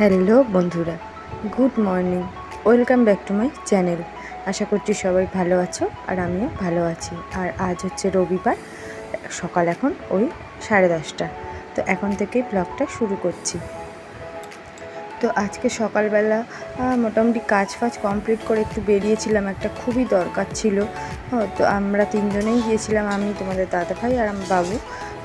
Hello বন্ধুরা, good morning, welcome back to my channel. আশা করছি সবাই ভালো আছো আর আমিও ভালো আছি। আর আজ হচ্ছে রবিবার, সকাল এখন ওই সাড়ে দশটা। তো এখন থেকেই ব্লগটা শুরু করছি। তো আজকে সকালবেলা মোটামুটি কাজ ফাজ কমপ্লিট করে একটু বেরিয়েছিলাম। একটা খুবই দরকার ছিল। তো আমরা তিনজনেই গিয়েছিলাম, আমি, তোমাদের দাদা ভাই আর আমার বাবু।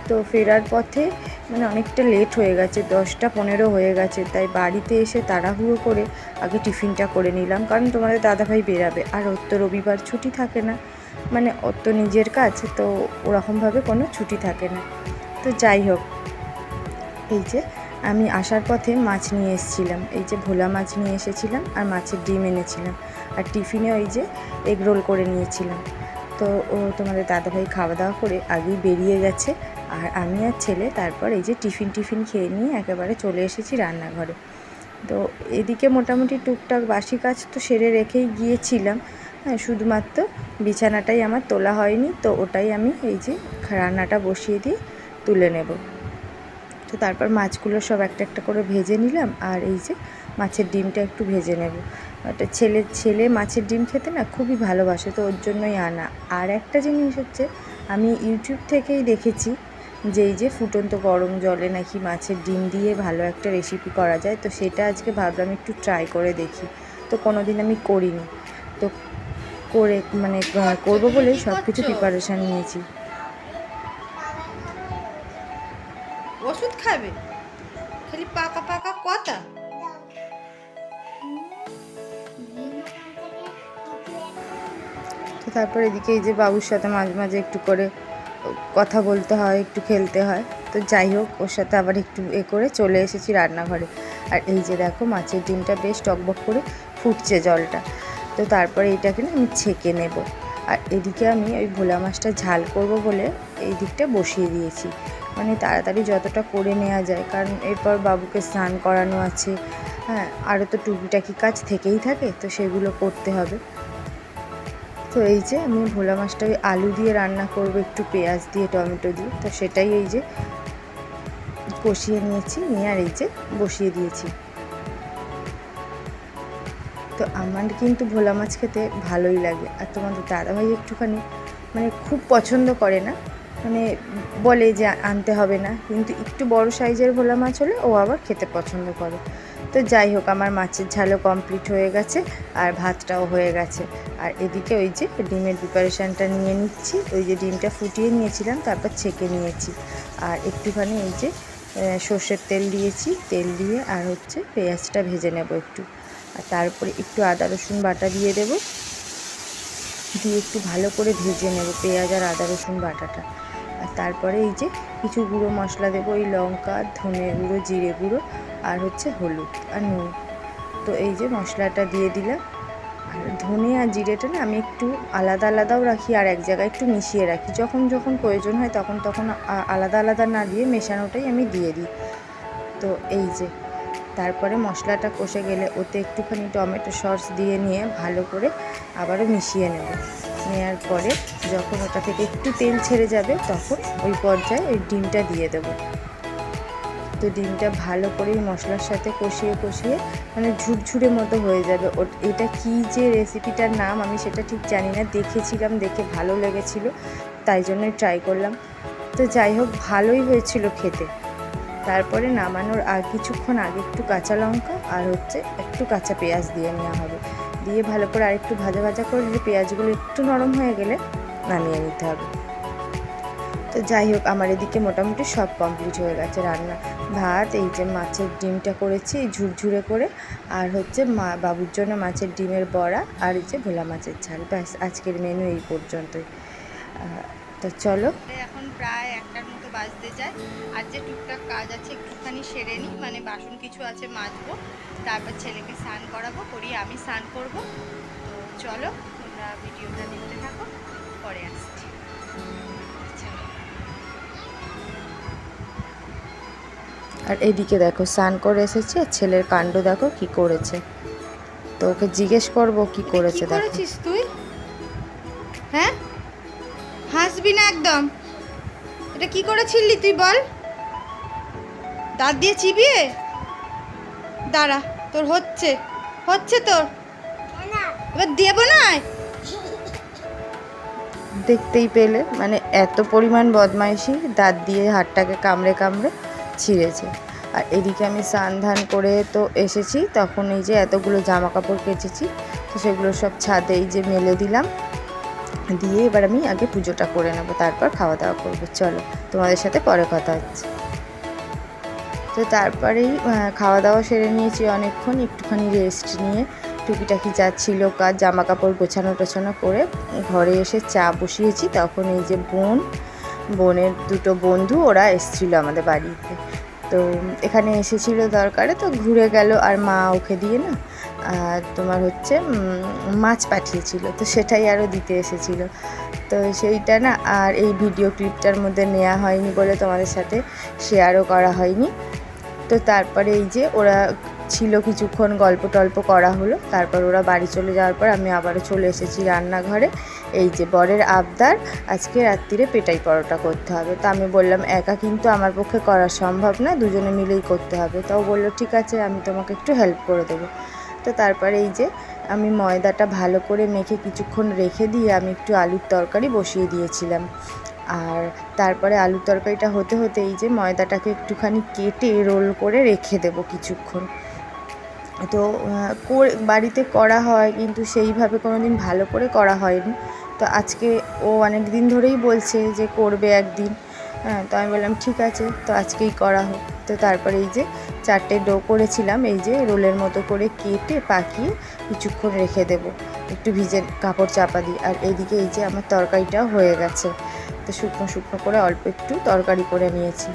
তো ফেরার পথে মানে অনেকটা লেট হয়ে গেছে, দশটা পনেরো হয়ে গেছে, তাই বাড়িতে এসে তাড়াহুড়ো করে আগে টিফিনটা করে নিলাম। কারণ তোমাদের দাদাভাই বেরাবে, আর ওর তো রবিবার ছুটি থাকে না। মানে ওর তো নিজের কাজ, তো ওরকমভাবে কোনো ছুটি থাকে না। তো যাই হোক, এই যে আমি আসার পথে মাছ নিয়ে এসেছিলাম। এই যে ভোলা মাছ নিয়ে এসেছিলাম আর মাছের ডিম এনেছিলাম। আর টিফিনে ওই যে এগ রোল করে নিয়েছিলাম। তো ও তোমাদের দাদাভাই খাওয়া দাওয়া করে আগেই বেরিয়ে গেছে। আর আমি আর ছেলে তারপর এই যে টিফিন টিফিন খেয়ে নিয়ে একেবারে চলে এসেছি রান্নাঘরে। তো এদিকে মোটামুটি টুকটাক বাসি কাজ তো সেরে রেখেই গিয়েছিলাম। হ্যাঁ শুধুমাত্র বিছানাটাই আমার তোলা হয়নি, তো ওটাই আমি এই যে রান্নাটা বসিয়ে দিয়ে তুলে নেব। তো তারপর মাছগুলো সব একটা একটা করে ভেজে নিলাম আর এই যে মাছের ডিমটা একটু ভেজে নেব। একটা ছেলে ছেলে মাছের ডিম খেতে না খুবই ভালোবাসে, তো ওর জন্যই আনা। আর একটা জিনিস হচ্ছে, আমি ইউটিউব থেকেই দেখেছি যে এই যে ফুটন্ত গরম জলে নাকি মাছের ডিম দিয়ে ভালো একটা রেসিপি করা যায় তো সেটা আজকে ভাবলাম একটু ট্রাই করে দেখি। তো কোনো দিন আমি করিনি। তো করে মানে করব বলেই সব কিছু প্রিপারেশান নিয়েছি। ওষুধ খাবে? খালি পাকা পাকা কথা? তো তারপর এদিকে এই যে বাবুর সাথে মাঝে মাঝে একটু করে কথা বলতে হয়, একটু খেলতে হয়। তো যাই হোক, ওর সাথে আবার একটু এ করে চলে এসেছি রান্নাঘরে। আর এই যে দেখো, মাছের ডিমটা বেশ টকবক করে ফুটছে জলটা। তো তারপরে এইটাকে না আমি ছেঁকে নেব। আর এদিকে আমি ওই ভোলা মাছটা ঝাল করব বলে এই দিকটা বসিয়ে দিয়েছি। মানে তাড়াতাড়ি যতটা করে নেওয়া যায়, কারণ এরপর বাবুকে স্নান করানো আছে। হ্যাঁ আরও তো টুকিটাকি কাজ থেকেই থাকে, তো সেগুলো করতে হবে। তো এই যে আমি ভোলা মাছটা ওই আলু দিয়ে রান্না করব, একটু পেঁয়াজ দিয়ে, টমেটো দিয়ে। তো সেটাই এই যে কষিয়ে নিয়েছি, নিয়ে আর এই যে বসিয়ে দিয়েছি। তো আমার কিন্তু ভোলা মাছ খেতে ভালোই লাগে। আর তোমাদের দাদাভাই একটুখানি মানে খুব পছন্দ করে না। মানে বলে যে আনতে হবে না। কিন্তু একটু বড় সাইজের ভোলা মাছ হলে ও আবার খেতে পছন্দ করে। তো যাই হোক, আমার মাছের ঝালও কমপ্লিট হয়ে গেছে আর ভাতটাও হয়ে গেছে। আর এদিকে ওই যে ডিমের প্রিপারেশানটা নিয়ে নিচ্ছি। ওই যে ডিমটা ফুটিয়ে নিয়েছিলাম, তারপর ছেঁকে নিয়েছি। আর একটুখানি এই যে সর্ষের তেল দিয়েছি। তেল দিয়ে আর হচ্ছে পেঁয়াজটা ভেজে নেব একটু। আর তারপরে একটু আদা, রসুন বাটা দিয়ে দেবো। দিয়ে একটু ভালো করে ভেজে নেব পেঁয়াজ আর আদা, রসুন বাটাটা। আর তারপরে এই যে কিছু গুঁড়ো মশলা দেবো, ওই লঙ্কা, ধনে গুঁড়ো, জিরে গুঁড়ো আর হচ্ছে হলুদ আর নুন। তো এই যে মশলাটা দিয়ে দিলাম। আর ধনে আর জিরেটা না আমি একটু আলাদা আলাদাও রাখি আর এক জায়গায় একটু মিশিয়ে রাখি। যখন যখন প্রয়োজন হয় তখন তখন আলাদা আলাদা না দিয়ে মেশানোটাই আমি দিয়ে দিই। তো এই যে, তারপরে মশলাটা কষে গেলে ওতে একটুখানি টমেটো সস দিয়ে নিয়ে ভালো করে আবারও মিশিয়ে নেব। নেওয়ার পরে যখন ওটা থেকে একটু তেল ছেড়ে যাবে তখন ওই পর্যায়ে ওই ডিমটা দিয়ে দেবো। তো ডিমটা ভালো করে মশলার সাথে কষিয়ে কষিয়ে মানে ঝুরঝুরে মতো হয়ে যাবে। এটা কী যে রেসিপিটার নাম আমি সেটা ঠিক জানি না। দেখেছিলাম, দেখে ভালো লেগেছিল, তাই জন্যই ট্রাই করলাম। তো যাই হোক, ভালোই হয়েছিল খেতে। তারপরে নামানোর আর কিছুক্ষণ আগে একটু কাঁচা লঙ্কা আর হচ্ছে একটু কাঁচা পেঁয়াজ দিয়ে নেওয়া হবে। দিয়ে ভালো করে আরেকটু ভাজা ভাজা করে পেঁয়াজগুলো একটু নরম হয়ে গেলে নামিয়ে নিতে হবে। তো যাই হোক, আমার এদিকে মোটামুটি সব কমপ্লিট হয়ে গেছে রান্না। ভাত, এই যে মাছের ডিমটা করেছি ঝুরঝুরে করে, আর হচ্ছে মা, বাবুর জন্য মাছের ডিমের বড়া আর এই যে ভোলা মাছের ঝাল। ব্যাস, আজকের মেনু এই পর্যন্তই। তো চলো। এখন প্রায় একটার মতো বাজতে যায়। আর যে টুকটাক কাজ আছে একটুখানি সেরে নিই মানে বাসন কিছু আছে মাজবো, তারপর ছেলেকে স্নান করাবো, করিয়ে আমি স্নান করব। তো চলো, তোমরা ভিডিওটা দেখতে থাকো, পরে আসছি। আর এইদিকে দেখো স্নান করে এসেছে ছেলের কাণ্ড দেখো কি করেছে। তো ওকে জিজ্ঞেস করব কি করেছে দেখো। তুই? হ্যাঁ? হাসবি না একদম। এটা কি করেছিলি তুই বল। দাঁত দিয়ে চিবিয়ে? দাঁড়া তোর হচ্ছে। হচ্ছে তোর। এবার দেবো না দেখতেই পেলে মানে এত পরিমাণ বদমাইশি দাঁত দিয়ে হাতটাকে কামড়ে কামড়ে। ছিঁড়েছে আর এদিকে আমি স্নান ধান করে তো এসেছি, তখন এই যে এতগুলো জামা কাপড় কেচেছি, তো সেগুলো সব ছাদে এই যে মেলে দিলাম। দিয়ে এবার আমি আগে পুজোটা করে নেব, তারপর খাওয়া দাওয়া করব। চলো, তোমাদের সাথে পরে কথা হচ্ছে। তো তারপরেই খাওয়া দাওয়া সেরে নিয়েছি অনেকক্ষণ, একটুখানি রেস্ট নিয়ে টুকিটাকি যা ছিল কাজ জামা কাপড় গোছানো টোছানো করে ঘরে এসে চা বসিয়েছি। তখন এই যে বোন, বোনের দুটো বন্ধু, ওরা এসেছিল আমাদের বাড়িতে। তো এখানে এসেছিল দরকারে, তো ঘুরে গেল আর মা ওকে দিয়ে না আর তোমার হচ্ছে মাছ পাঠিয়েছিল, তো সেটাই আরও দিতে এসেছিল। তো সেইটা না, আর এই ভিডিও ক্লিপটার মধ্যে নেওয়া হয়নি বলে তোমাদের সাথে শেয়ারও করা হয়নি। তো তারপরে এই যে ওরা ছিল কিছুক্ষণ গল্প টল্প করা হলো। তারপর ওরা বাড়ি চলে যাওয়ার পর আমি আবারও চলে এসেছি রান্নাঘরে। এই যে বরের আবদার, আজকে রাত্রিরে পেটাই পরোটা করতে হবে। তো আমি বললাম, একা কিন্তু আমার পক্ষে করা সম্ভব না, দুজনে মিলেই করতে হবে। তাও বলল, ঠিক আছে, আমি তোমাকে একটু হেল্প করে দেবো। তো তারপরে এই যে আমি ময়দাটা ভালো করে মেখে কিছুক্ষণ রেখে দিয়ে আমি একটু আলুর তরকারি বসিয়ে দিয়েছিলাম। আর তারপরে আলুর তরকারিটা হতে হতে এই যে ময়দাটাকে একটুখানি কেটে রোল করে রেখে দেবো কিছুক্ষণ। তো বাড়িতে করা হয় কিন্তু সেইভাবে কোনো দিন ভালো করে করা হয়নি। তো আজকে ও অনেক দিন ধরেই বলছে যে করবে একদিন। হ্যাঁ তো আমি বললাম, ঠিক আছে, তো আজকেই করা হোক। তো তারপরে এই যে চারটে ডো করেছিলাম, এই যে রোলের মতো করে কেটে পাকিয়ে কিছুক্ষণ রেখে দেবো। একটু ভিজে কাপড় চাপা দিই আর এইদিকে এই যে আমার তরকারিটাও হয়ে গেছে। তো শুকনো শুকনো করে অল্প একটু তরকারি করে নিয়েছি।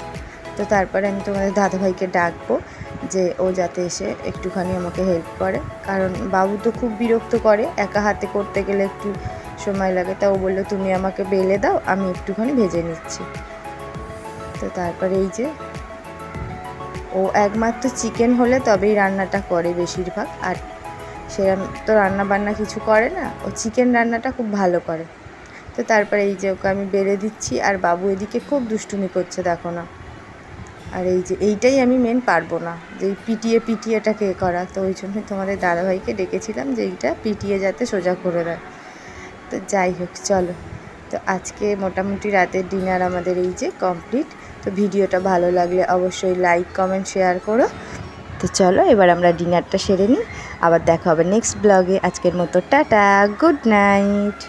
তো তারপরে আমি তোমাদের দাদাভাইকে ডাকবো। যে ও যাতে এসে একটুখানি আমাকে হেল্প করে। কারণ বাবু তো খুব বিরক্ত করে, একা হাতে করতে গেলে একটু সময় লাগে। তা ও বলল, তুমি আমাকে বেলে দাও, আমি একটুখানি ভেজে নিচ্ছি। তো তারপরে এই যে, ও একমাত্র চিকেন হলে তবেই রান্নাটা করে বেশিরভাগ। আর সেরকম তো রান্না বান্না কিছু করে না, ও চিকেন রান্নাটা খুব ভালো করে। তো তারপরে এই যে, ওকে আমি বেড়ে দিচ্ছি। আর বাবু এদিকে খুব দুষ্টুমি করছে, দেখো না। আর এই যে, এইটাই আমি মেন পারব না, যে পিটিয়ে পিটিয়ে এটাকে এ করা। তো ওই জন্য তোমাদের দাদাভাইকে ডেকেছিলাম যে এইটা পিটিয়ে যাতে সোজা করে দেয়। তো যাই হোক, চলো। তো আজকে মোটামুটি রাতের ডিনার আমাদের এই যে কমপ্লিট তো ভিডিওটা ভালো লাগলে অবশ্যই লাইক কমেন্ট শেয়ার করো। তো চলো, এবার আমরা ডিনারটা সেরে নিই। আবার দেখা হবে নেক্সট ব্লগে আজকের মতো টাটা গুড নাইট